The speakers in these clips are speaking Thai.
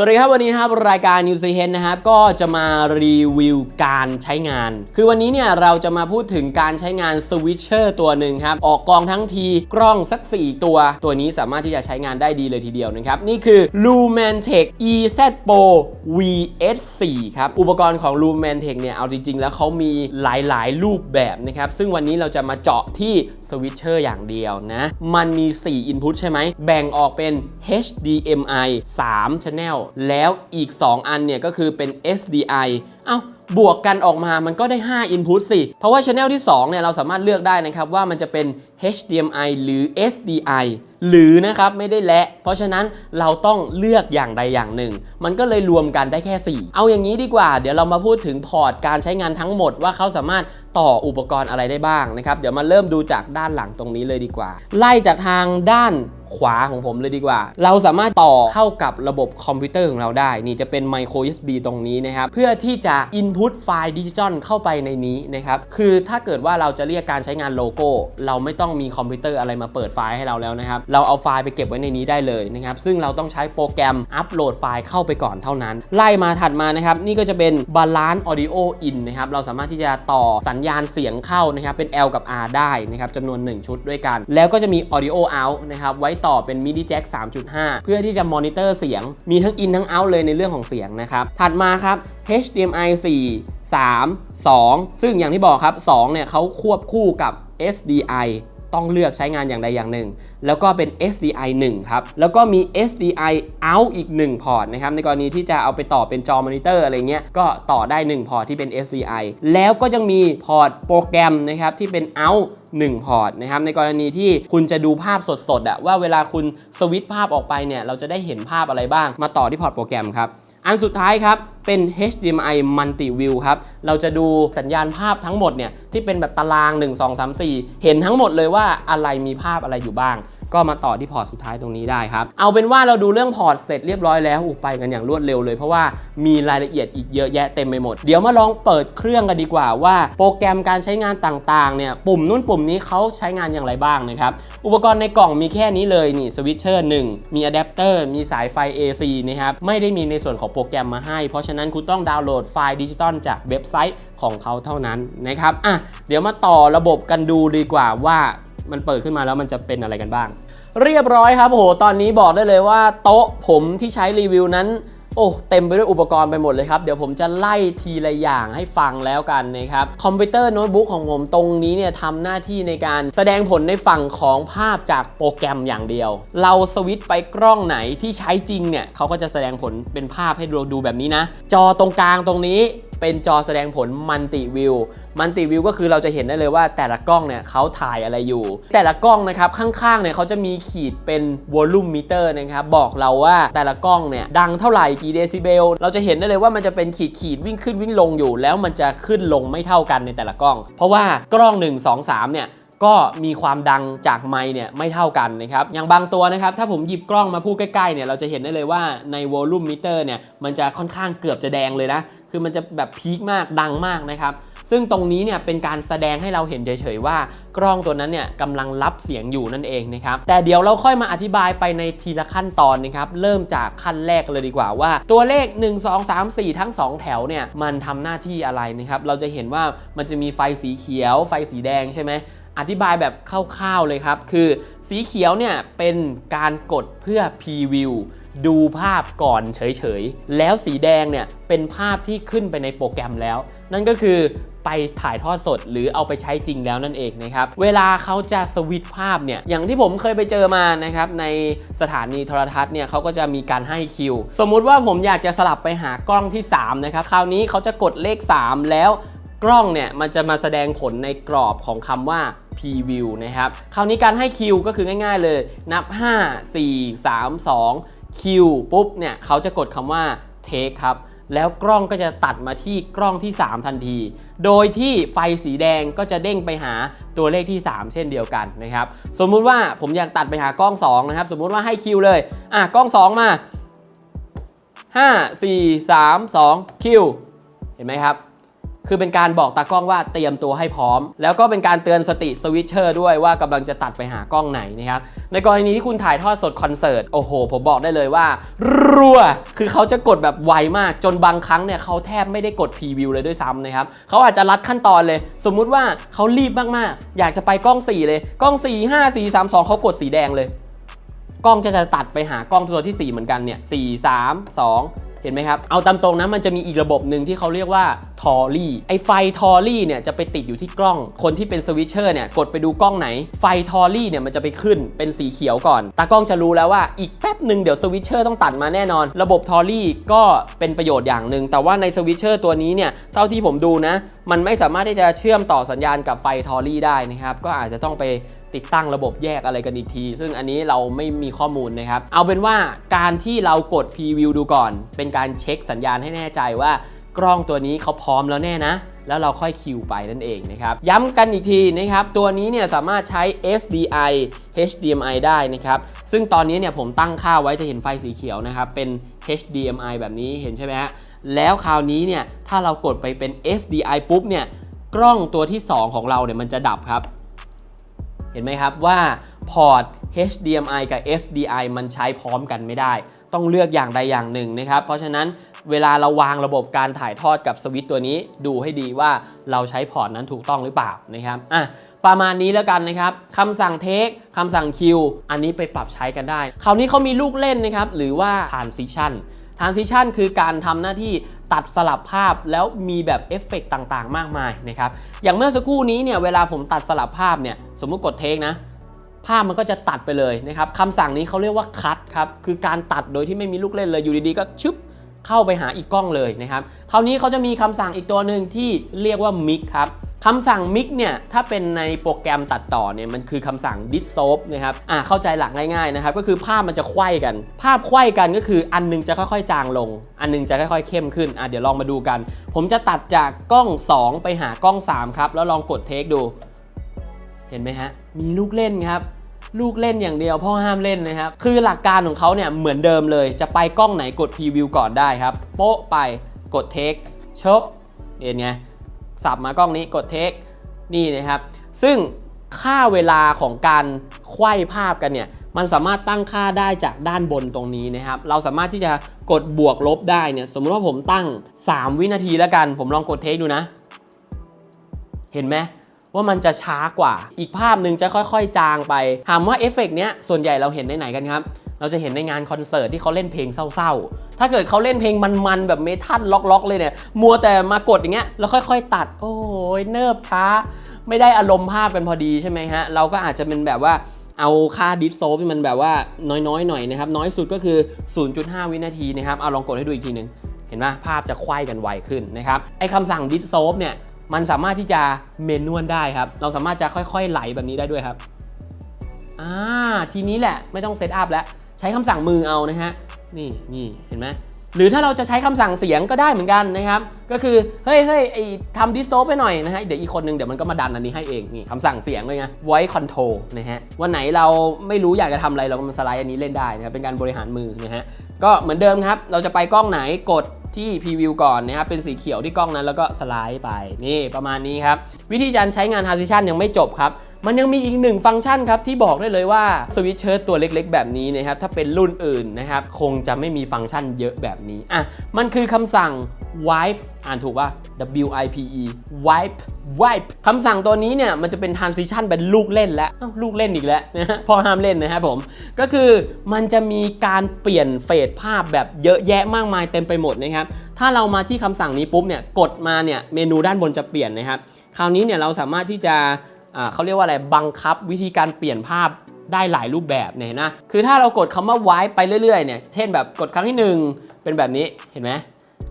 สวัสดีครับวันนี้ครับรายการ New c h e n นะครับก็จะมารีวิวการใช้งาน คือวันนี้เนี่ยเราจะมาพูดถึงการใช้งานสวิตเชอร์ตัวหนึ่งครับ ออกกองทั้งทีกล้องสัก 4 ตัว ตัวนี้สามารถที่จะใช้งานได้ดีเลยทีเดียวนะครับ นี่คือ Lumantech EZ Pro VS4 ครับ อุปกรณ์ของ Lumantech เนี่ยเอาจริง ๆ แล้วเขามีหลายๆ รูปแบบนะครับ ซึ่งวันนี้เราจะมาเจาะที่สวิตเชอร์อย่างเดียวนะมันมี 4 Input ใช่ไหมแบ่งออกเป็น HDMI 3 Channel แล้วอีก 2 อันเนี่ยก็คือเป็น SDI เอ้าบวกกันออกมามันก็ได้ 5 Input สิ เพราะว่า Channel ที่ 2 เนี่ยเราสามารถเลือกได้นะครับ ว่ามันจะเป็น HDMI หรือ SDI หรือนะครับไม่ได้และ เพราะฉะนั้นเราต้องเลือกอย่างใดอย่างหนึ่ง มันก็เลยรวมกันได้แค่ 4 เอาอย่างนี้ดีกว่า เดี๋ยวเรามาพูดถึงพอร์ตการใช้งานทั้งหมดว่าเขาสามารถต่ออุปกรณ์อะไรได้บ้างนะครับ เดี๋ยวมาเริ่มดูจากด้านหลังตรงนี้เลยดีกว่า ไล่จากทางด้าน ขวาของผมเลยดีกว่า เราสามารถต่อเข้ากับระบบคอมพิวเตอร์ของเราได้ นี่จะเป็น micro USB ตรงนี้นะครับ เพื่อที่จะ input ไฟล์ดิจิตอลเข้าไปในนี้นะครับ คือถ้าเกิดว่าเราจะเรียกการใช้งานโลโก้ เราไม่ต้องมีคอมพิวเตอร์อะไรมาเปิดไฟล์ให้เราแล้วนะครับ เราเอาไฟล์ไปเก็บไว้ในนี้ได้เลยนะครับ ซึ่งเราต้องใช้โปรแกรมอัปโหลดไฟล์เข้าไปก่อนเท่านั้น ไล่มาถัดมานะครับ นี่ก็จะเป็น Balance Audio In นะครับ เราสามารถที่จะต่อสัญญาณเสียงเข้านะครับ เป็น L กับ R ได้นะครับจำนวน 1 ชุดด้วยกัน แล้วก็จะมี Audio Out นะครับ ไว้ต่อเป็น MIDI Jack 3.5 เพื่อที่จะมอนิเตอร์เสียง มีทั้งอินทั้งเอาเลยในเรื่องของเสียงนะครับ ถัดมาครับ HDMI 4 3 2 ซึ่งอย่างที่บอกครับ 2 เนี่ยเขาควบคู่กับ SDI ต้องเลือกใช้งานอย่างใดอย่างหนึ่ง แล้วก็เป็น SDI 1 ครับ แล้วก็มี SDI out อีก 1 พอร์ตนะครับ ในกรณีที่จะเอาไปต่อเป็นจอมอนิเตอร์อะไรเงี้ย ก็ต่อได้ 1 พอร์ตที่เป็น SDI แล้วก็จะมีพอร์ตโปรแกรมนะครับที่เป็น out 1 พอร์ตนะครับ ในกรณีที่คุณจะดูภาพสดๆอะว่าเวลาคุณสวิตช์ภาพออกไปเนี่ย เราจะได้เห็นภาพอะไรบ้าง มาต่อที่พอร์ตโปรแกรมครับ อันสุดท้ายครับ เป็น HDMI Multi View ครับ เราจะดูสัญญาณภาพทั้งหมดเนี่ยที่เป็นแบบตาราง 1 2 3 4 เห็นทั้งหมดเลยว่าอะไรมีภาพอะไรอยู่บ้าง ก็มาต่อที่พอร์ตสุดท้ายตรงนี้ได้ครับ เอาเป็นว่าเราดูเรื่องพอร์ตเสร็จเรียบร้อยแล้วอุยไปกันอย่างรวดเร็วเลยเพราะว่ามีรายละเอียดอีกเยอะแยะเต็มไปหมด เดี๋ยวมาลองเปิดเครื่องกันดีกว่าว่า โปรแกรมการใช้งานต่างๆเนี่ยปุ่มนู้นปุ่มนี้เขาใช้งานอย่างไรบ้างนะครับอุปกรณ์ในกล่องมีแค่นี้เลยนี่สวิตเชอร์1มีอะแดปเตอร์มีสายไฟ AC นะครับไม่ได้มีในส่วนของโปรแกรมมาให้ เพราะฉะนั้นคุณต้องดาวน์โหลดไฟล์ดิจิตอลจากเว็บไซต์ของเขาเท่านั้นนะครับอะเดี๋ยวมาต่อระบบกันดูดีกว่าว่า มันเปิดขึ้นมาแล้วมันจะเป็นอะไรกันบ้าง เรียบร้อยครับโหตอนนี้บอกได้เลยว่า โต๊ะผมที่ใช้รีวิวนั้น โอ้เต็มไปด้วยอุปกรณ์ไปหมดเลยครับเดี๋ยวผมจะไล่ทีละอย่างให้ฟังแล้วกันนะครับคอมพิวเตอร์โน้ตบุ๊กของผมตรงนี้เนี่ยทำหน้าที่ในการแสดงผลในฝั่งของภาพจากโปรแกรมอย่างเดียว เราสวิตช์ไปกล้องไหนที่ใช้จริงเนี่ยเขาก็จะแสดงผลเป็นภาพให้เราดูแบบนี้นะ จอตรงกลางตรงนี้เป็นจอแสดงผลมัลติวิวมัลติวิวก็คือเราจะเห็นได้เลยว่าแต่ละกล้องเนี่ยเขาถ่ายอะไรอยู่ แต่ละกล้องนะครับข้างๆเนี่ยเขาจะมีขีดเป็นวอลลุ่มมิเตอร์นะครับบอกเราว่าแต่ละกล้องเนี่ยดังเท่าไหร่กี่เดซิเบลเราจะเห็นได้เลยว่ามันจะเป็นขีดขีดวิ่งขึ้นวิ่งลงอยู่ แล้วมันจะขึ้นลงไม่เท่ากันในแต่ละกล้อง เพราะว่ากล้อง 1 2 3เนี่ยก็มีความดังจากไมเนี่ยไม่เท่ากันนะครับ อย่างบางตัวนะครับ ถ้าผมหยิบกล้องมาพูดใกล้ๆเนี่ยเราจะเห็นได้เลยว่าในวอลลุ่มมิเตอร์เนี่ยมันจะค่อนข้างเกือบจะแดงเลยนะ คือมันจะแบบพีคมากดังมากนะครับ ซึ่งตรงนี้เนี่ยเป็นการแสดงให้เราเห็นเฉยๆว่า กล้องตัวนั้นเนี่ยกำลังรับเสียงอยู่นั่นเองนะครับแต่เดี๋ยวเราค่อยมาอธิบายไปในทีละขั้นตอนนะครับเริ่มจากขั้นแรกเลยดีกว่าว่า ตัวเลข 1 2 3 4 ทั้ง 2 แถวเนี่ยมันทำหน้าที่อะไรนะครับเราจะเห็นว่ามันจะมีไฟสีเขียว ไฟสีแดงใช่ไหมอธิบายแบบคร่าวๆเลยครับ คือสีเขียวเนี่ยเป็นการกดเพื่อ preview ดูภาพก่อนเฉยๆ แล้วสีแดงเนี่ยเป็นภาพที่ขึ้นไปในโปรแกรมแล้ว นั่นก็คือ ไปถ่ายทอดสด หรือเอาไปใช้จริงแล้วนั่นเองนะครับ เวลาเขาจะสวิตภาพเนี่ย อย่างที่ผมเคยไปเจอมานะครับ ในสถานีโทรทัศน์เนี่ยเขาก็จะมีการให้คิว สมมุติว่าผมอยากจะสลับไปหากล้องที่ 3 นะครับ คราวนี้เขาจะกดเลข 3 แล้วกล้องเนี่ยมันจะมาแสดงผลในกรอบของคำว่า preview นะครับ คราวนี้การให้คิวก็คือง่าย ๆ เลย นับ 5 4 3 2คิวปุ๊บเนี่ยเขาจะกดคำว่า take ครับ แล้วกล้องก็จะตัดมาที่กล้องที่ 3 ทันที โดยที่ไฟสีแดงก็จะเด้งไปหาตัวเลขที่ 3 เช่นเดียวกันนะครับ สมมุติว่าผมอยากตัดไปหากล้อง2นะครับ สมมุติว่าให้คิวเลย อะกล้อง 2 มา 5 4 3 2คิว เห็นไหมครับ คือเป็นการบอกตากล้องว่าเตรียมตัวให้พร้อม แล้วก็เป็นการเตือนสติสวิตเชอร์ด้วยว่ากำลังจะตัดไปหากล้องไหนนะครับในกรณีที่คุณถ่ายทอดสดคอนเสิร์ตโอ้โห ผมบอกได้เลยว่า รัว คือเขาจะกดแบบไวมากจนบางครั้งเนี่ยเขาแทบไม่ได้กดพรีวิวเลยด้วยซ้ำนะครับเขาอาจจะรัดขั้นตอนเลย สมมุติว่าเขารีบมากๆ อยากจะไปกล้อง 4 เลยกล้อง 4 5 4 3 2เขากดสีแดงเลย กล้องจะจะตัดไปหากล้องตัวที่ 4 เหมือนกันเนี่ย4 3 2 เห็นไหมครับ เอาตามตรงนะมันจะมีอีกระบบหนึ่งที่เขาเรียกว่าทอรี่ไอไฟทอรี่เนี่ยจะไปติดอยู่ที่กล้อง คนที่เป็นสวิตเชอร์เนี่ยกดไปดูกล้องไหน ไฟทอรี่เนี่ยมันจะไปขึ้นเป็นสีเขียวก่อน ตากล้องจะรู้แล้วว่าอีกแป๊บหนึ่งเดี๋ยวสวิตเชอร์ต้องตัดมาแน่นอน ระบบทอรี่ก็เป็นประโยชน์อย่างหนึ่งแต่ว่าในสวิตเชอร์ตัวนี้เนี่ยเท่าที่ผมดูนะ มันไม่สามารถที่จะเชื่อมต่อสัญญาณกับไฟทอรี่ได้นะครับก็อาจจะต้องไป ติดตั้งระบบแยกอะไรกันอีกที ซึ่งอันนี้เราไม่มีข้อมูลนะครับ เอาเป็นว่าการที่เรากด preview ดูก่อน เป็นการเช็คสัญญาณให้แน่ใจว่ากล้องตัวนี้เขาพร้อมแล้วแน่นะ แล้วเราค่อยคิวไปนั่นเองนะครับ ย้ำกันอีกทีนะครับ ตัวนี้เนี่ยสามารถใช้ SDI HDMI ได้นะครับ ซึ่งตอนนี้เนี่ยผมตั้งค่าไว้จะเห็นไฟสีเขียวนะครับ เป็น HDMI แบบนี้เห็นใช่ไหมฮะ แล้วคราวนี้เนี่ยถ้าเรากดไปเป็น SDI ปุ๊บเนี่ยกล้องตัวที่ 2 ของเราเนี่ยมันจะดับครับ เห็นไหมครับว่าพอร์ต HDMI กับ SDI มันใช้พร้อมกันไม่ได้ ต้องเลือกอย่างใดอย่างหนึ่งนะครับ เพราะฉะนั้นเวลาเราวางระบบการถ่ายทอดกับสวิตตัวนี้ ดูให้ดีว่าเราใช้พอร์ตนั้นถูกต้องหรือเปล่านะครับอะประมาณนี้แล้วกันนะครับคำสั่งเทคคำสั่งคิวอันนี้ไปปรับใช้กันได้ คราวนี้เขามีลูกเล่นนะครับหรือว่า transition transition คือการทำหน้าที่ตัดสลับภาพแล้วมีแบบเอฟเฟกต์ต่างๆ มากมายนะครับอย่างเมื่อสักครู่นี้เนี่ยเวลาผมตัดสลับภาพเนี่ยสมมุติกดเทคนะภาพมันก็จะตัดไปเลยนะครับคำสั่งนี้เขาเรียกว่าคั t ครับคือการตัดโดยที่ไม่มีลูกเล่นเลยอยู่ดีๆก็ชึบเข้าไปหาอีกกล้องเลยนะครับคราวนี้เขาจะมีคำสั่งอีกตัวหนึ่งที่เรียกว่ามิกครับ คำสั่งมิกเนี่ยถ้าเป็นในโปรแกรมตัดต่อเนี่ยมันคือคำสั่ง d i s s o p นะครับอ่าเข้าใจหลักง่ายๆนะครับก็คือภาพมันจะไขว้กัน ภาพไขว้กันก็คืออันหนึงจะค่อยๆ จางลง อันหนึงจะค่อยๆ เข้มขึ้นอะเดี๋ยวลองมาดูกัน ผมจะตัดจากกล้อง 2 ไปหากล้อง 3 ครับ แล้วลองกดเทคดู เห็นไหมฮะ มีลูกเล่นครับลูกเล่นอย่างเดียวพ่อห้ามเล่นนะครับ คือหลักการของเขาเนี่ยเหมือนเดิมเลย จะไปกล้องไหนกดพรีวิวก่อนได้ครับ โป๊ะไปกดเทคโชะเห็นไง สับมากล้องนี้กดเทคนี่นะครับ ซึ่งค่าเวลาของการไขว้ภาพกันเนี่ยมันสามารถตั้งค่าได้จากด้านบนตรงนี้นะครับ เราสามารถที่จะกดบวกลบได้เนี่ยสมมติว่าผมตั้ง 3 วินาทีแล้วกัน ผมลองกดเทคดูนะ เห็นไหมว่ามันจะช้ากว่า อีกภาพหนึ่งจะค่อยๆ จางไปถามว่าเอฟเฟกต์เนี้ยส่วนใหญ่เราเห็นในไหนกันครับ เราจะเห็นในงานคอนเสิร์ตที่เขาเล่นเพลงเศร้าๆ ถ้าเกิดเขาเล่นเพลงมันๆ แบบเมทัลล็อกๆ เลยเนี่ย มัวแต่มากดอย่างเงี้ยแล้วค่อยๆ ตัด โอ้ยเนิบช้า ไม่ได้อารมณ์ภาพกันพอดีใช่ไหมฮะ เราก็อาจจะเป็นแบบว่าเอาค่าดิสโซที่มันแบบว่าน้อยๆ หน่อยนะครับ น้อยสุดก็คือ 0.5 วินาทีนะครับ เอาลองกดให้ดูอีกทีหนึ่งเห็นไหมภาพจะไขว้กันไวขึ้นนะครับ ไอคำสั่งดิสโซฟเนี่ย มันสามารถที่จะเมนวลได้ครับ เราสามารถจะค่อยๆ ไหลแบบนี้ได้ด้วยครับ อ่า ทีนี้แหละไม่ต้องเซตอัพแล้ว ใช้คำสั่งมือเอานะฮะนี่นี่เห็นไหมหรือถ้าเราจะใช้คำสั่งเสียงก็ได้เหมือนกันนะครับ ก็คือ เฮ้ยเฮ้ยไอทำดิสโซไปหน่อยนะฮะ เดี๋ยวอีกคนนึงเดี๋ยวมันก็มาดันอันนี้ให้เอง นี่คำสั่งเสียงเลยไง voice control นะฮะ วันไหนเราไม่รู้อยากจะทำอะไรเราก็มาสไลด์อันนี้เล่นได้นะครับ เป็นการบริหารมือนะฮะ ก็เหมือนเดิมครับ เราจะไปกล้องไหนกดที่พรีวิวก่อนนะครับ เป็นสีเขียวที่กล้องนั้นแล้วก็สไลด์ไป นี่ประมาณนี้ครับ วิธีการใช้งาน Transition ยังไม่จบครับ มันยังมีอีกหนึ่งฟังก์ชันครับที่บอกได้เลยว่าสวิตช์เชิร์ตตัวเล็กๆ แบบนี้นะครับถ้าเป็นรุ่นอื่นนะครับคงจะไม่มีฟังก์ชันเยอะแบบนี้อะมันคือคำสั่ง wipe อ่านถูกป่ะ W I P E wipe wipe คำสั่งตัวนี้เนี่ยมันจะเป็น transition เป็นลูกเล่นแล้วลูกเล่นอีกแล้วนะฮะพ่อห้ามเล่นนะครับผม ก็คือมันจะมีการเปลี่ยนเฟสภาพแบบเยอะแยะมากมายเต็มไปหมดนะครับถ้าเรามาที่คำสั่งนี้ปุ๊บเนี่ยกดมาเนี่ยเมนูด้านบนจะเปลี่ยนนะครับคราวนี้เนี่ยเราสามารถที่จะ เขาเรียกว่าอะไรบังคับวิธีการเปลี่ยนภาพได้หลายรูปแบบเนี่ยนะคือถ้าเรากดคำว่า wipe ไปเรื่อยๆเนี่ยเช่นแบบกดครั้งที่หนึ่งเป็นแบบนี้เห็นไหม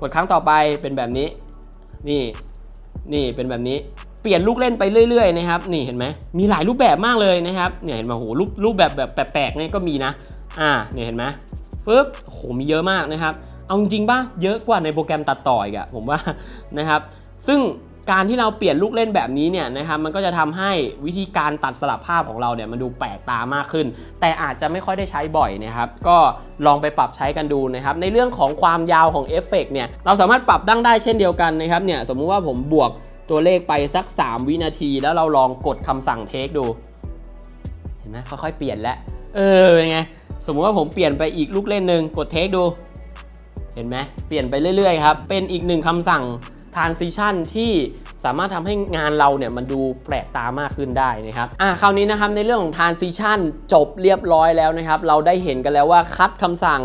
กดครั้งต่อไปเป็นแบบนี้ นี่นี่เป็นแบบนี้เปลี่ยนลูกเล่นไปเรื่อยๆนะครับนี่เห็นไหมมีหลายรูปแบบมากเลยนะครับเนี่ยเห็นไหมโหรูปรูปแบบแบบแปลกๆเนี่ยก็มีนะอ่าเนี่ยเห็นไหมปึ๊บโหมีเยอะมากนะครับเอาจริงๆป่ะเยอะกว่าในโปรแกรมตัดต่ออีกอะผมว่านะครับซึ่ง การที่เราเปลี่ยนลูกเล่นแบบนี้เนี่ยนะครับมันก็จะทำให้วิธีการตัดสลับภาพของเราเนี่ยมันดูแปลกตามากขึ้น แต่อาจจะไม่ค่อยได้ใช้บ่อยนะครับก็ลองไปปรับใช้กันดูนะครับในเรื่องของความยาวของเอฟเฟกต์เนี่ยเราสามารถปรับตั้งได้เช่นเดียวกันนะครับเนี่ยสมมุติว่าผมบวกตัวเลขไปสัก 3 วินาที แล้วเราลองกดคำสั่งเทคดูเห็นไหมค่อยๆเปลี่ยนแล้วเออเป็นไงสมมุติว่าผมเปลี่ยนไปอีกลูกเล่นหนึ่งกดเทคดู เห็นไหมเปลี่ยนไปเรื่อยๆครับเป็นอีกหนึ่งคำสั่ง transition ที่สามารถทำให้งานเราเนี่ยมันดูแปลกตามากขึ้นได้นะครับอ่าคราวนี้นะครับในเรื่องของ transition จบเรียบร้อยแล้วนะครับ เราได้เห็นกันแล้วว่าคัดคำสั่ง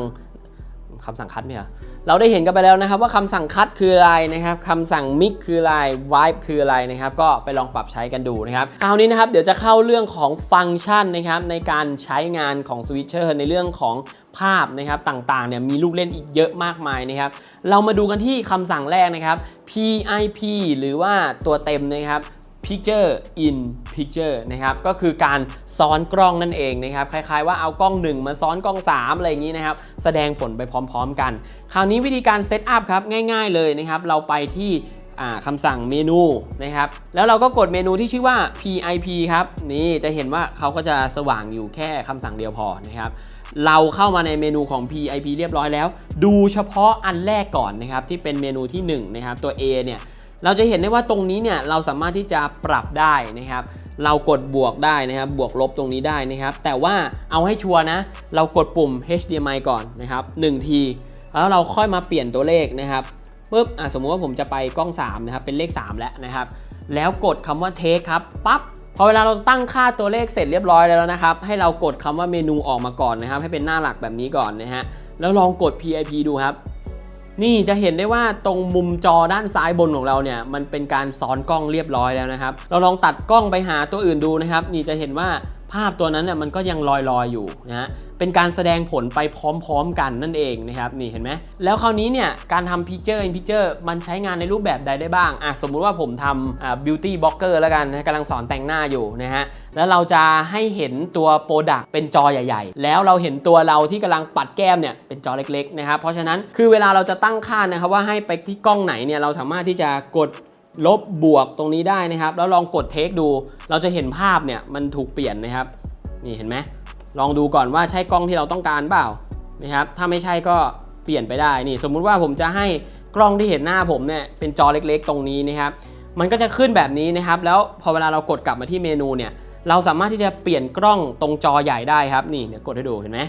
คำสั่งคัดไหมครับ เราได้เห็นกันไปแล้วนะครับว่าคำสั่งคัดคืออะไรนะครับคำสั่ง mix คืออะไร vibe คืออะไรนะครับก็ไปลองปรับใช้กันดูนะครับคราวนี้นะครับเดี๋ยวจะเข้าเรื่องของฟังก์ชันนะครับในการใช้งานของ switcher ในเรื่องของภาพนะครับต่างๆเนี่ยมีลูกเล่นอีกเยอะมากมายนะครับเรามาดูกันที่คำสั่งแรกนะครับ PIP หรือว่าตัวเต็มนะครับ Picture in Picture นะครับก็คือการซ้อนกล้องนั่นเองนะครับคล้ายๆว่าเอากล้อง 1 มาซ้อนกล้อง 3 อะไรอย่างนี้นะครับ แสดงผลไปพร้อม ๆ กัน คราวนี้วิธีการเซตอัพครับง่ายๆเลยนะครับ เราไปที่คำสั่งเมนูนะครับ แล้วเราก็กดเมนูที่ชื่อว่า PIP ครับ นี่จะเห็นว่าเขาก็จะสว่างอยู่แค่คำสั่งเดียวพอนะครับ เราเข้ามาในเมนูของ PIP เรียบร้อยแล้ว ดูเฉพาะอันแรกก่อนนะครับ ที่เป็นเมนูที่1นะครับตัว A เนี่ยเราจะเห็นได้ว่าตรงนี้เนี่ยเราสามารถที่จะปรับได้นะครับ เรากดบวกได้นะครับ บวกลบตรงนี้ได้นะครับ แต่ว่าเอาให้ชัวร์นะ เรากดปุ่ม HDMI ก่อนนะครับ1ที แล้วเราค่อยมาเปลี่ยนตัวเลขนะครับปุ๊บอะสมมุติว่าผมจะไปกล้อง3นะครับเป็นเลข 3 แล้วนะครับ แล้วกดคำว่า take ครับปั๊บพอเวลาเราตั้งค่าตัวเลขเสร็จเรียบร้อยแล้วนะครับ ให้เรากดคำว่าเมนูออกมาก่อนนะครับ ให้เป็นหน้าหลักแบบนี้ก่อนนะฮะแล้วลองกด PIP ดูครับ นี่จะเห็นได้ว่าตรงมุมจอด้านซ้ายบนของเราเนี่ยมันเป็นการซ้อนกล้องเรียบร้อยแล้วนะครับ เราลองตัดกล้องไปหาตัวอื่นดูนะครับ นี่จะเห็นว่า ภาพตัวนั้นเนี่ยมันก็ยังลอยๆอยู่นะฮะเป็นการแสดงผลไปพร้อมๆกันนั่นเองนะครับนี่เห็นไหมแล้วคราวนี้เนี่ยการทำ picture in picture มันใช้งานในรูปแบบใดได้บ้างอะสมมุติว่าผมทำอ่า beauty blogger แล้วกันนะกำลังสอนแต่งหน้าอยู่นะฮะแล้วเราจะให้เห็นตัว product เป็นจอใหญ่ ๆ แล้วเราเห็นตัวเราที่กำลังปัดแก้มเนี่ยเป็นจอเล็กๆนะครับเพราะฉะนั้นคือเวลาเราจะตั้งค่านะครับว่าให้ไปที่กล้องไหนเนี่ยเราสามารถที่จะกด ลบบวกตรงนี้ได้นะครับ แล้วลองกดเทคดู เราจะเห็นภาพเนี่ยมันถูกเปลี่ยนนะครับ นี่เห็นไหมลองดูก่อนว่าใช่กล้องที่เราต้องการเปล่านะครับถ้าไม่ใช่ก็เปลี่ยนไปได้นี่สมมุติว่าผมจะให้กล้องที่เห็นหน้าผมเนี่ยเป็นจอเล็กๆ ตรงนี้นะครับ มันก็จะขึ้นแบบนี้นะครับ แล้วพอเวลาเรากดกลับมาที่เมนูเนี่ยเราสามารถที่จะเปลี่ยนกล้องตรงจอใหญ่ได้ครับนี่เดี๋ยวกดให้ดูเห็นไหม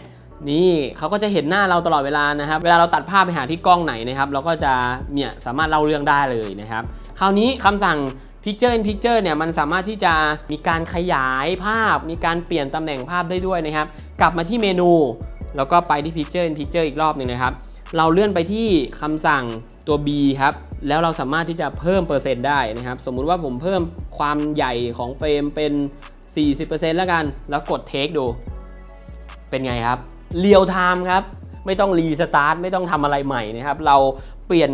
นี่เขาก็จะเห็นหน้าเราตลอดเวลานะครับ เวลาเราตัดภาพไปหาที่กล้องไหนนะครับ เราก็จะเนี่ยสามารถเล่าเรื่องได้เลยนะครับ คราวนี้คำสั่ง Picture in Picture เนี่ยมันสามารถที่จะมีการขยายภาพ มีการเปลี่ยนตำแหน่งภาพได้ด้วยนะครับ กลับมาที่เมนู แล้วก็ไปที่ Picture in Picture อีกรอบหนึ่งนะครับ เราเลื่อนไปที่คำสั่งตัว B ครับแล้วเราสามารถที่จะเพิ่มเปอร์เซ็นต์ได้นะครับ สมมุติว่าผมเพิ่มความใหญ่ของเฟรมเป็น 40%แล้วกัน แล้วกด Take ดู เป็นไงครับ เรียลไทม์ครับ ไม่ต้องรีสตาร์ท ไม่ต้องทำอะไรใหม่นะครับ เราเปลี่ยน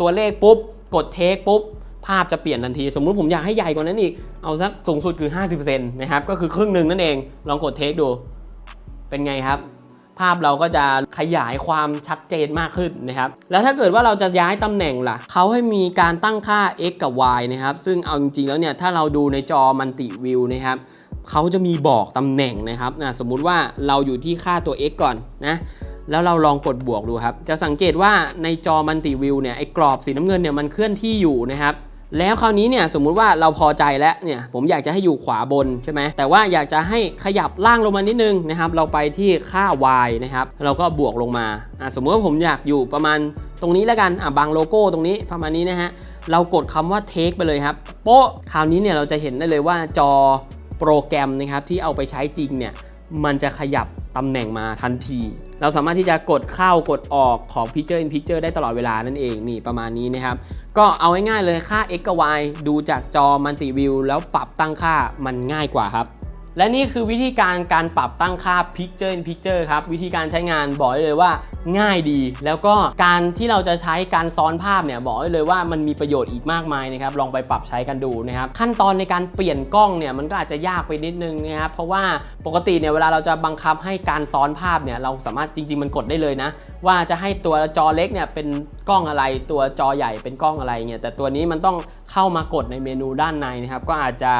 ตัวเลขปุ๊บ กดเทคปุ๊บ ภาพจะเปลี่ยนทันที สมมุติผมอยากให้ใหญ่กว่านั้นอีก เอาสักสูงสุดคือ 50%นะครับ ก็คือครึ่งหนึ่งนั่นเอง ลองกดเทคดู เป็นไงครับ ภาพเราก็จะขยายความชัดเจนมากขึ้นนะครับ แล้วถ้าเกิดว่าเราจะย้ายตำแหน่งล่ะ เขาให้มีการตั้งค่า x กับ y นะครับ ซึ่งเอาจริงๆแล้วเนี่ย ถ้าเราดูในจอมันติวิวนะครับเขาจะมีบอกตำแหน่งนะครับนะสมมุติว่าเราอยู่ที่ค่าตัว x ก่อนนะแล้วเราลองกดบวกดูครับ จะสังเกตว่าในจอมันติวิวเนี่ยไอ้กรอบสีน้ำเงินเนี่ยมันเคลื่อนที่อยู่นะครับ แล้วคราวนี้เนี่ยสมมุติว่าเราพอใจแล้วเนี่ยผมอยากจะให้อยู่ขวาบนใช่ไหมแต่ว่าอยากจะให้ขยับล่างลงมานิดนึงนะครับเราไปที่ค่า y นะครับเราก็บวกลงมาอะสมมติว่าผมอยากอยู่ประมาณตรงนี้แล้วกันอะบางโลโก้ตรงนี้ประมาณนี้นะฮะเรากดคำว่า take ไปเลยครับโป๊ะคราวนี้เนี่ยเราจะเห็นได้เลยว่าจอโปรแกรมนะครับที่เอาไปใช้จริงเนี่ยมันจะขยับ ตำแหน่งมาทันที เราสามารถที่จะกดเข้ากดออกของ Picture in Picture ได้ตลอดเวลานั่นเองนี่ประมาณนี้นะครับ ก็เอาง่ายๆเลยค่า x กับ y ดูจากจอมันติวิวแล้วปรับตั้งค่ามันง่ายกว่าครับ และนี่คือวิธีการการปรับตั้งค่า Picture in Picture ครับ วิธีการใช้งานบอกได้เลยว่าง่ายดี แล้วก็การที่เราจะใช้การซ้อนภาพเนี่ยบอกได้เลยว่ามันมีประโยชน์อีกมากมายนะครับลองไปปรับใช้กันดูนะครับขั้นตอนในการเปลี่ยนกล้องเนี่ยมันก็อาจจะยากไปนิดนึงนะครับเพราะว่าปกติเนี่ยเวลาเราจะบังคับให้การซ้อนภาพเนี่ยเราสามารถจริง ๆ มันกดได้เลยนะ ว่าจะให้ตัวจอเล็กเนี่ยเป็นกล้องอะไร ตัวจอใหญ่เป็นกล้องอะไรเงี้ยแต่ตัวนี้มันต้องเข้ามากดในเมนูด้านในนะครับก็อาจจะ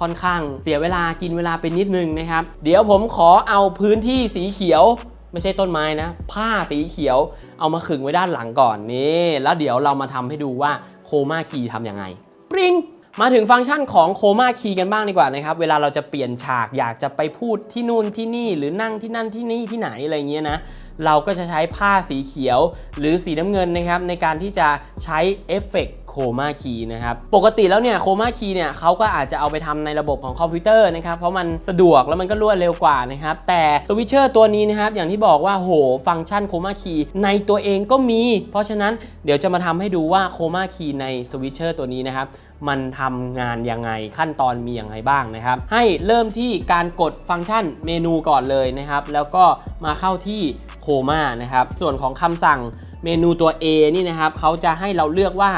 ค่อนข้างเสียเวลากินเวลาไปนิดนึงนะครับ เดี๋ยวผมขอเอาพื้นที่สีเขียว ไม่ใช่ต้นไม้นะ ผ้าสีเขียวเอามาขึงไว้ด้านหลังก่อนนี่แล้วเดี๋ยวเรามาทำให้ดูว่าโคม่าคีทำยังไง ปริง มาถึงฟังก์ชันของโคม่าคีย์กันบ้างดีกว่านะครับ เวลาเราจะเปลี่ยนฉากอยากจะไปพูดที่นู่นที่นี่ หรือนั่งที่นั่นที่นี่ที่ไหนอะไรเงี้ยนะ เราก็จะใช้ผ้าสีเขียว หรือสีน้ำเงินนะครับ ในการที่จะใช้เอฟเฟกต์โคม่าคีย์นะครับ ปกติแล้วเนี่ยโคม่าคีย์เนี่ยเขาก็อาจจะเอาไปทำในระบบของคอมพิวเตอร์นะครับ เพราะมันสะดวกแล้วมันก็รวดเร็วกว่านะครับ แต่สวิตเชอร์ตัวนี้นะครับ อย่างที่บอกว่าโหฟังก์ชันโคม่าคีย์ในตัวเองก็มี เพราะฉะนั้นเดี๋ยวจะมาทำให้ดูว่าโคม่าคีย์ในสวิตเชอร์ตัวนี้นะครับ มันทำงานยังไงขั้นตอนมีอย่างไรบ้างนะครับ ให้เริ่มที่การกดฟังก์ชันเมนูก่อนเลยนะครับ แล้วก็มาเข้าที่โคม่านะครับ ส่วนของคำสั่งเมนูตัว A นี่นะครับเขาจะให้เราเลือกว่า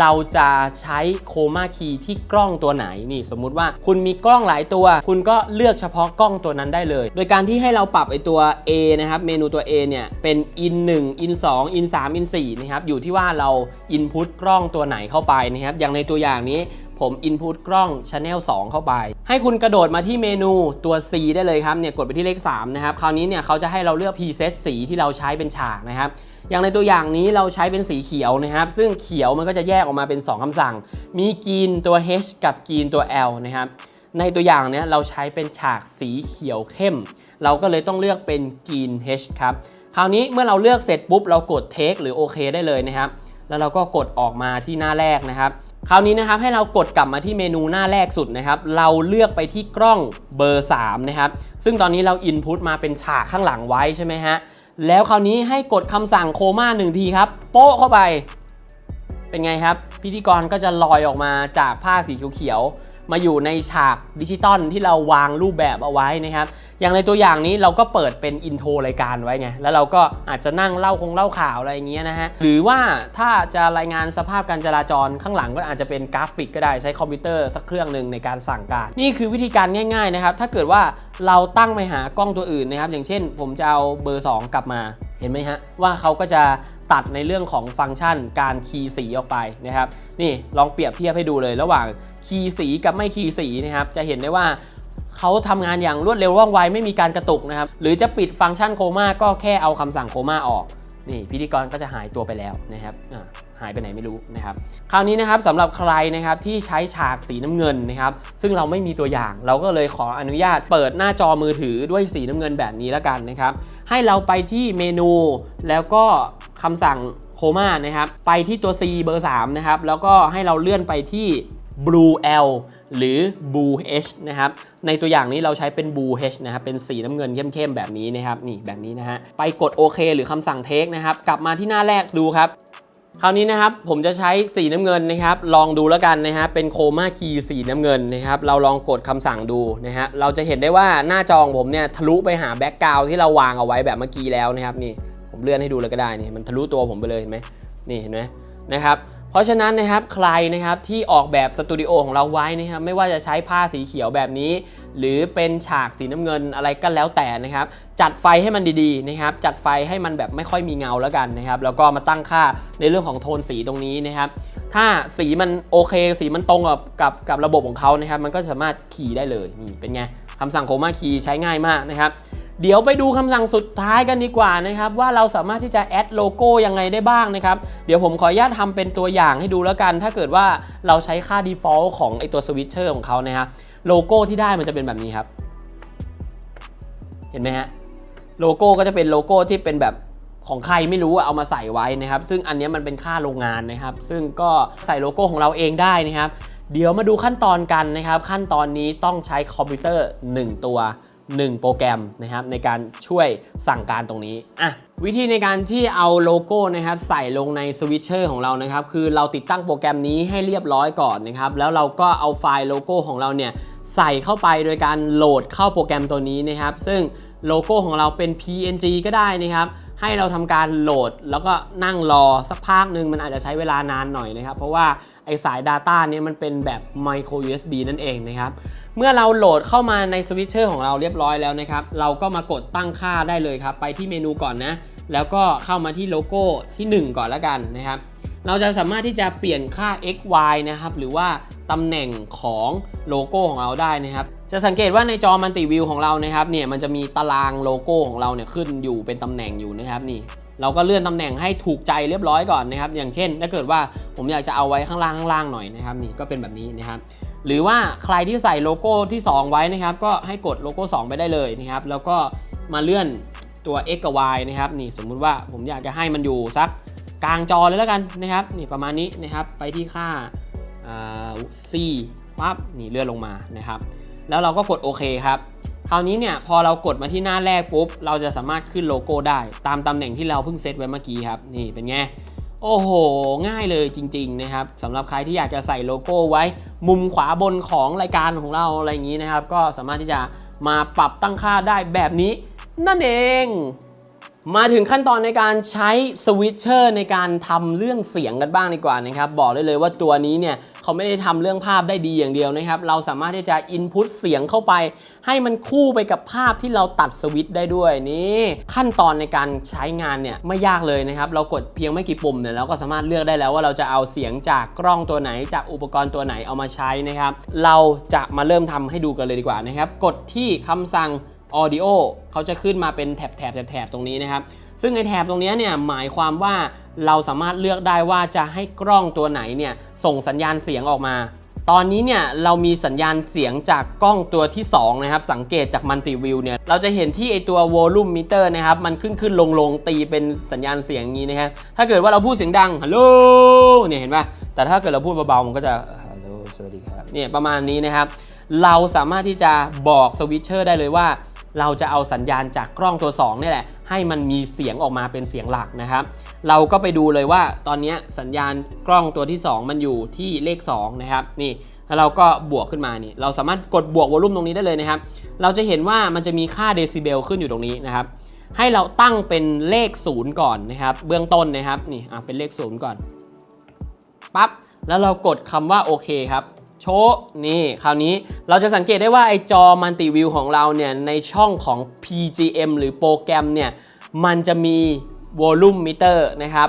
เราจะใช้โคม่าคีย์ที่กล้องตัวไหนนี่สมมุติว่าคุณมีกล้องหลายตัว คุณก็เลือกเฉพาะกล้องตัวนั้นได้เลย โดยการที่ให้เราปรับไอตัว A นะครับเมนูตัว A เนี่ยเป็น in 1 in 2 in 3 in 4นะครับอยู่ที่ว่าเรา input กล้องตัวไหนเข้าไปนะครับอย่างในตัวอย่างนี้ ผม input กล้อง channel 2 เข้าไป ให้คุณกระโดดมาที่เมนูตัว C ได้เลยครับเนี่ยกดไปที่เลข 3 นะครับ คราวนี้เนี่ยเขาจะให้เราเลือก preset สีที่เราใช้เป็นฉากนะครับอย่างในตัวอย่างนี้เราใช้เป็นสีเขียวนะครับ ซึ่งเขียวมันก็จะแยกออกมาเป็น 2คำสั่ง มีกรีนตัว H กับกรีนตัว L นะครับ ในตัวอย่างเนี้ยเราใช้เป็นฉากสีเขียวเข้ม เราก็เลยต้องเลือกเป็นกรีน H ครับ คราวนี้เมื่อเราเลือกเสร็จปุ๊บเรากด Take หรือโอเคได้เลยนะครับ แล้วเราก็กดออกมาที่หน้าแรกนะครับ คราวนี้นะครับให้เรากดกลับมาที่เมนูหน้าแรกสุดนะครับ เราเลือกไปที่กล้องเบอร์3นะครับ ซึ่งตอนนี้เราอินพุตมาเป็นฉากข้างหลังไว้ใช่ไหมฮะ แล้วคราวนี้ให้กดคำสั่งโคม่าหนึ่งทีครับ โป๊ะเข้าไป เป็นไงครับ พิธีกรก็จะลอยออกมาจากผ้าสีเขียวๆ มาอยู่ในฉากดิจิตอลที่เราวางรูปแบบเอาไว้นะครับ อย่างในตัวอย่างนี้เราก็เปิดเป็นอินโทรรายการไว้ไง แล้วเราก็อาจจะนั่งเล่าคงเล่าข่าวอะไรอย่างเงี้ยนะฮะ หรือว่าถ้าจะรายงานสภาพการจราจรข้างหลังก็อาจจะเป็นกราฟิกก็ได้ใช้คอมพิวเตอร์สักเครื่องหนึ่งในการสั่งการ นี่คือวิธีการง่าย ๆนะครับ ถ้าเกิดว่าเราตั้งไปหากล้องตัวอื่นนะครับ อย่างเช่น ผมจะเอาเบอร์ 2 กลับมาเห็นไหมฮะว่าเขาก็จะตัดในเรื่องของฟังก์ชันการคีย์สีออกไปนะครับ นี่ลองเปรียบเทียบให้ดูเลยระหว่าง คีย์สีกับไม่คีย์สีนะครับจะเห็นได้ว่าเขาทำงานอย่างรวดเร็วว่องไวไม่มีการกระตุกนะครับหรือจะปิดฟังก์ชันโคม่าก็แค่เอาคำสั่งโคม่าออกนี่พิธีกรก็จะหายตัวไปแล้วนะครับหายไปไหนไม่รู้นะครับ คราวนี้นะครับสำหรับใครนะครับที่ใช้ฉากสีน้ำเงินนะครับ ซึ่งเราไม่มีตัวอย่าง เราก็เลยขออนุญาตเปิดหน้าจอมือถือด้วยสีน้ำเงินแบบนี้แล้วกันนะครับ ให้เราไปที่เมนูแล้วก็คำสั่งโคม่านะครับ ไปที่ตัว C เบอร์3นะครับ แล้วก็ให้เราเลื่อนไปที่ Blue L หรือ Blue H นะครับ ในตัวอย่างนี้เราใช้เป็น Blue H นะครับ เป็นสีน้ำเงินเข้มๆ แบบนี้นะครับ นี่แบบนี้นะฮะ ไปกดโอเคหรือคำสั่ง Take นะครับ กลับมาที่หน้าแรกดูครับ คราวนี้นะครับ ผมจะใช้สีน้ำเงินนะครับ ลองดูแล้วกันนะฮะ เป็นโคม่าคีย์สีน้ำเงินนะครับ เราลองกดคำสั่งดูนะฮะ เราจะเห็นได้ว่าหน้าจอของผมเนี่ยทะลุไปหาแบ็กกราวที่เราวางเอาไว้แบบเมื่อกี้แล้วนะครับ นี่ ผมเลื่อนให้ดูเลยก็ได้นี่ มันทะลุตัวผมไปเลยเห็นไหมนี่เห็นไหมนะครับ เพราะฉะนั้นนะครับใครนะครับที่ออกแบบสตูดิโอของเราไว้นะครับไม่ว่าจะใช้ผ้าสีเขียวแบบนี้ หรือเป็นฉากสีน้ำเงินอะไรก็แล้วแต่นะครับ จัดไฟให้มันดีๆนะครับ จัดไฟให้มันแบบไม่ค่อยมีเงาแล้วกันนะครับแล้วก็มาตั้งค่าในเรื่องของโทนสีตรงนี้นะครับถ้าสีมันโอเค สีมันตรงกับกับกับระบบของเขานะครับ มันก็สามารถคีย์ได้เลยนี่เป็นไงคำสั่งโคม่าคีย์ใช้ง่ายมากนะครับ เดี๋ยวไปดูคำสั่งสุดท้ายกันดีกว่านะครับว่าเราสามารถที่จะแอดโลโก้ยังไงได้บ้างนะครับเดี๋ยวผมขออนุญาตทำเป็นตัวอย่างให้ดูแล้วกัน ถ้าเกิดว่าเราใช้ค่า default ของไอตัวสวิตเชอร์ของเขานะครับโลโก้ที่ได้มันจะเป็นแบบนี้ครับ เห็นไหมฮะโลโก้ก็จะเป็นโลโก้ที่เป็นแบบของใครไม่รู้เอามาใส่ไว้นะครับ ซึ่งอันนี้มันเป็นค่าโรงงานนะครับ ซึ่งก็ใส่โลโก้ของเราเองได้นะครับ เดี๋ยวมาดูขั้นตอนกันนะครับ ขั้นตอนนี้ต้องใช้คอมพิวเตอร์ 1 ตัว 1 โปรแกรมนะครับในการช่วยสั่งการตรงนี้อะวิธีในการที่เอาโลโก้นะครับใส่ลงในสวิตเชอร์ของเรานะครับคือเราติดตั้งโปรแกรมนี้ให้เรียบร้อยก่อนนะครับแล้วเราก็เอาไฟล์โลโก้ของเราเนี่ยใส่เข้าไปโดยการโหลดเข้าโปรแกรมตัวนี้นะครับ ซึ่งโลโก้ของเราเป็น PNG ก็ได้นะครับ ให้เราทำการโหลดแล้วก็นั่งรอสักพักหนึ่งมันอาจจะใช้เวลานานหน่อยนะครับ เพราะว่าไอสาย Data เนี่ยมันเป็นแบบ micro USB นั่นเองนะครับ เมื่อเราโหลดเข้ามาในสวิตเชอร์ของเราเรียบร้อยแล้วนะครับ เราก็มากดตั้งค่าได้เลยครับ ไปที่เมนูก่อนนะ แล้วก็เข้ามาที่โลโก้ที่ 1 ก่อนแล้วกันนะครับ เราจะสามารถที่จะเปลี่ยนค่า x y นะครับ หรือว่าตำแหน่งของโลโก้ของเราได้นะครับ จะสังเกตว่าในจอมันติวิวของเรานะครับ เนี่ยมันจะมีตารางโลโก้ของเราเนี่ยขึ้นอยู่เป็นตำแหน่งอยู่นะครับนี่เราก็เลื่อนตำแหน่งให้ถูกใจเรียบร้อยก่อนนะครับ อย่างเช่น ถ้าเกิดว่าผมอยากจะเอาไว้ข้างล่างข้างล่างหน่อยนะครับนี่ก็เป็นแบบนี้นะครับ หรือว่าใครที่ใส่โลโก้ที่ 2 ไว้นะครับ ก็ให้กดโลโก้ 2 ไปได้เลยนะครับ แล้วก็มาเลื่อนตัว x กับ y นะครับนี่สมมุติว่าผมอยากจะให้มันอยู่สักกลางจอเลยแล้วกันนะครับนี่ประมาณนี้นะครับไปที่ค่าอ่า c ปั๊บนี่เลื่อนลงมานะครับ แล้วเราก็กดโอเคครับคราวนี้เนี่ยพอเรากดมาที่หน้าแรกปุ๊บ เราจะสามารถขึ้นโลโก้ได้ ตามตำแหน่งที่เราเพิ่งเซตไว้เมื่อกี้ครับ นี่เป็นไง โอ้โห ง่ายเลยจริงๆนะครับสำหรับใครที่อยากจะใส่โลโก้ไว้มุมขวาบนของรายการของเราอะไรอย่างนี้นะครับ ก็สามารถที่จะมาปรับตั้งค่าได้แบบนี้นั่นเอง มาถึงขั้นตอนในการใช้สวิตเชอร์ในการทำเรื่องเสียงกันบ้างดีกว่านะครับบอกได้เลยว่าตัวนี้เนี่ยเขาไม่ได้ทำเรื่องภาพได้ดีอย่างเดียวนะครับ เราสามารถที่จะอินพุตเสียงเข้าไป ให้มันคู่ไปกับภาพที่เราตัดสวิตได้ด้วยนี่ขั้นตอนในการใช้งานเนี่ยไม่ยากเลยนะครับ เรากดเพียงไม่กี่ปุ่มเนี่ยเราก็สามารถเลือกได้แล้วว่าเราจะเอาเสียงจากกล้องตัวไหน จากอุปกรณ์ตัวไหนเอามาใช้นะครับ เราจะมาเริ่มทำให้ดูกันเลยดีกว่านะครับ กดที่คำสั่ง Audio เขาจะขึ้นมาเป็นแถบแถบแถบตรงนี้นะครับ ซึ่งไอแถบตรงนี้เนี่ยหมายความว่าเราสามารถเลือกได้ว่าจะให้กล้องตัวไหนเนี่ยส่งสัญญาณเสียงออกมา ตอนนี้เนี่ยเรามีสัญญาณเสียงจากกล้องตัวที่ 2 นะครับ สังเกตจากมัลติวิวเนี่ยเราจะเห็นที่ไอตัว volume meter นะครับ มันขึ้นขึ้นลงลงตีเป็นสัญญาณเสียงอย่างนี้นะครับ ถ้าเกิดว่าเราพูดเสียงดังฮัลโหลเนี่ยเห็นป่ะแต่ถ้าเกิดเราพูดเบาๆมันก็จะฮัลโหลสวัสดีครับเนี่ยประมาณนี้นะครับเราสามารถที่จะบอกสวิตเชอร์ได้เลยว่า เราจะเอาสัญญาณจากกล้องตัว2นี่แหละให้มันมีเสียงออกมาเป็นเสียงหลักนะครับ เราก็ไปดูเลยว่าตอนนี้สัญญาณกล้องตัวที่ 2 มันอยู่ที่เลข2นะครับนี่แล้วเราก็บวกขึ้นมานี่เราสามารถกดบวกวอลลุ่มตรงนี้ได้เลยนะครับ เราจะเห็นว่ามันจะมีค่าเดซิเบลขึ้นอยู่ตรงนี้นะครับ ให้เราตั้งเป็นเลข0ก่อนนะครับ เบื้องต้นนะครับนี่อะเป็นเลข0ก่อนปั๊บแล้วเรากดคำว่าโอเคครับ ชนี่คราวนี้เราจะสังเกตได้ว่าไอจอมัลติวิวของเราเนี่ยในช่องของ PGM หรือโปรแกรมเนี่ยมันจะมี Volume Meter นะครับ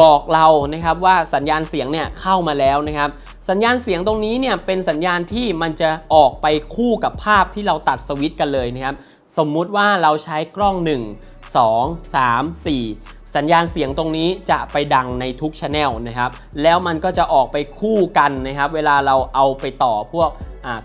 บอกเรานะครับว่าสัญญาณเสียงเนี่ยเข้ามาแล้วนะครับ สัญญาณเสียงตรงนี้เนี่ยเป็นสัญญาณที่มันจะออกไปคู่กับภาพที่เราตัดสวิตช์กันเลยนะครับ สมมุติว่าเราใช้กล้อง 1 2 3 4 สัญญาณเสียงตรงนี้จะไปดังในทุกช anel นะครับ แล้วมันก็จะออกไปคู่กันนะครับ เวลาเราเอาไปต่อพวก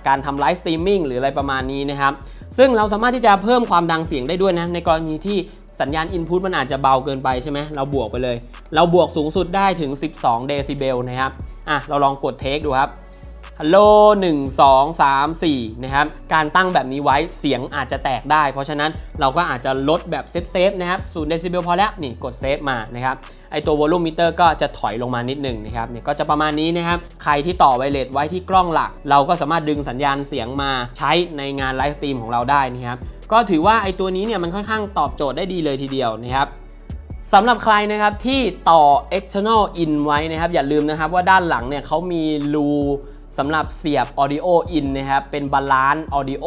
การทำไลฟ์สตรีมมิ่งหรืออะไรประมาณนี้นะครับ ซึ่งเราสามารถที่จะเพิ่มความดังเสียงได้ด้วยนะ ในกรณีที่สัญญาณ Input มันอาจจะเบาเกินไปใช่ไหม เราบวกไปเลย เราบวกสูงสุดได้ถึง 12 เดซิเบลนะครับ อะ เราลองกดเทคดูครับ ฮัลโหล1 2 3 4 นะครับ การตั้งแบบนี้ไว้เสียงอาจจะแตกได้ เพราะฉะนั้นเราก็อาจจะลดแบบเซฟเซฟๆนะครับ0เดซิเบลพอแล้วนี่กดเซฟมานะครับไอตัว volume meter ก็จะถอยลงมานิดหนึ่งนะครับเนี่ยก็จะประมาณนี้นะครับ ใครที่ต่อไวเลสไว้ที่กล้องหลัก เราก็สามารถดึงสัญญาณเสียงมาใช้ในงานไลฟ์สตรีมของเราได้นะครับก็ถือว่าไอตัวนี้เนี่ยมันค่อนข้างตอบโจทย์ได้ดีเลยทีเดียวนะครับสำหรับใครนะครับที่ต่อ external in ไว้นะครับ อย่าลืมนะครับว่าด้านหลังเนี่ยเขามีรู สำหรับเสียบ audio in นะครับ เป็นบาลานซ์ audio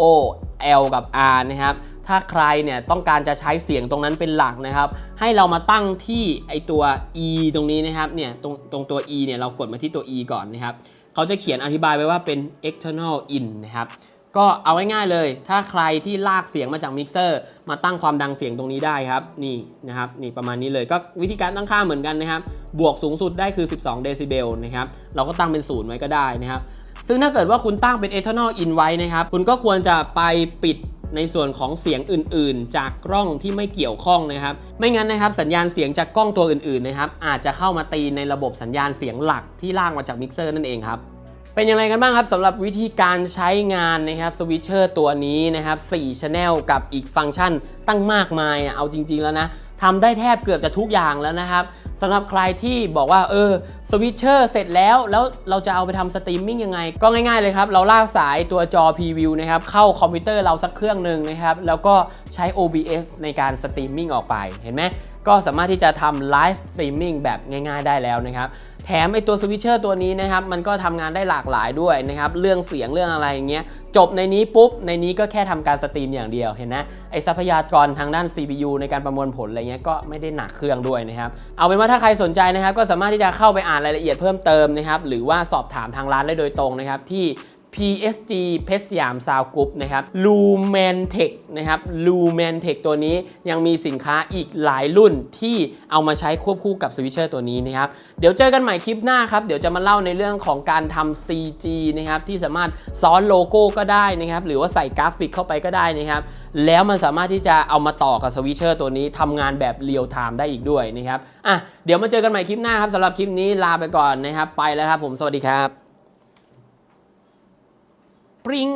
L กับ R นะครับ ถ้าใครเนี่ยต้องการจะใช้เสียงตรงนั้นเป็นหลักนะครับ ให้เรามาตั้งที่ไอตัว E ตรงนี้นะครับ เนี่ยตรงตรงตัว E เนี่ยเรากดมาที่ตัว E ก่อนนะครับ เขาจะเขียนอธิบายไว้ว่าเป็น external in นะครับ ก็เอาง่ายๆเลย ถ้าใครที่ลากเสียงมาจากมิกเซอร์มาตั้งความดังเสียงตรงนี้ได้ครับ นี่นะครับนี่ประมาณนี้เลยก็วิธีการตั้งค่าเหมือนกันนะครับ บวกสูงสุดได้คือ 12 เดซิเบลนะครับเราก็ตั้งเป็นศูนย์ไว้ก็ได้นะครับ ซึ่งถ้าเกิดว่าคุณตั้งเป็น eternal in ไว้นะครับ คุณก็ควรจะไปปิดในส่วนของเสียงอื่นๆ จากกล้องที่ไม่เกี่ยวข้องนะครับ ไม่งั้นนะครับสัญญาณเสียงจากกล้องตัวอื่นๆนะครับอาจจะเข้ามาตีในระบบสัญญาณเสียงหลักที่ล่ากมาจากมิกเซอร์นั่นเองครับ เป็นยังไงกันบ้างครับสำหรับวิธีการใช้งานนะครับสวิตเชอร์ตัวนี้นะครับ4 Channel กับอีกฟังก์ชันตั้งมากมายเอาจริง ๆ แล้วนะทำได้แทบเกือบจะทุกอย่างแล้วนะครับสำหรับใครที่บอกว่าเออสวิตเชอร์เสร็จแล้วแล้วเราจะเอาไปทำสตรีมมิ่งยังไง ก็ง่ายๆเลยครับ เราลากสายตัวจอ Preview นะครับเข้าคอมพิวเตอร์เราสักเครื่องหนึ่งนะครับ แล้วก็ใช้ OBS ในการสตรีมมิ่งออกไปเห็นไหมก็สามารถที่จะทำไลฟ์สตรีมมิ่งแบบง่าย ๆ ได้แล้วนะครับ แถมไอตัวสวิตเชอร์ตัวนี้นะครับมันก็ทำงานได้หลากหลายด้วยนะครับเรื่องเสียงเรื่องอะไรอย่างเงี้ยจบในนี้ปุ๊บในนี้ก็แค่ทำการสตรีมอย่างเดียวเห็นนะไอทรัพยากรทางด้าน CPU ในการประมวลผลอะไรเงี้ยก็ไม่ได้หนักเครื่องด้วยนะครับเอาเป็นว่าถ้าใครสนใจนะครับก็สามารถที่จะเข้าไปอ่านรายละเอียดเพิ่มเติมนะครับหรือว่าสอบถามทางร้านได้โดยตรงนะครับที่ PSG เพชรสยามซาวกรุ๊ปนะครับ Lumentech นะครับ Lumentech ตัวนี้ยังมีสินค้าอีกหลายรุ่นที่เอามาใช้ควบคู่กับสวิตเชอร์ตัวนี้นะครับ เดี๋ยวเจอกันใหม่คลิปหน้าครับ เดี๋ยวจะมาเล่าในเรื่องของการทำ CG นะครับที่สามารถซ้อนโลโก้ก็ได้นะครับ หรือว่าใส่กราฟิกเข้าไปก็ได้นะครับ แล้วมันสามารถที่จะเอามาต่อกับสวิตเชอร์ตัวนี้ทำงานแบบเรียลไทม์ได้อีกด้วยนะครับ อะ เดี๋ยวมาเจอกันใหม่คลิปหน้าครับสำหรับคลิปนี้ลาไปก่อนนะครับ ไปแล้วครับผม สวัสดีครับ ปริง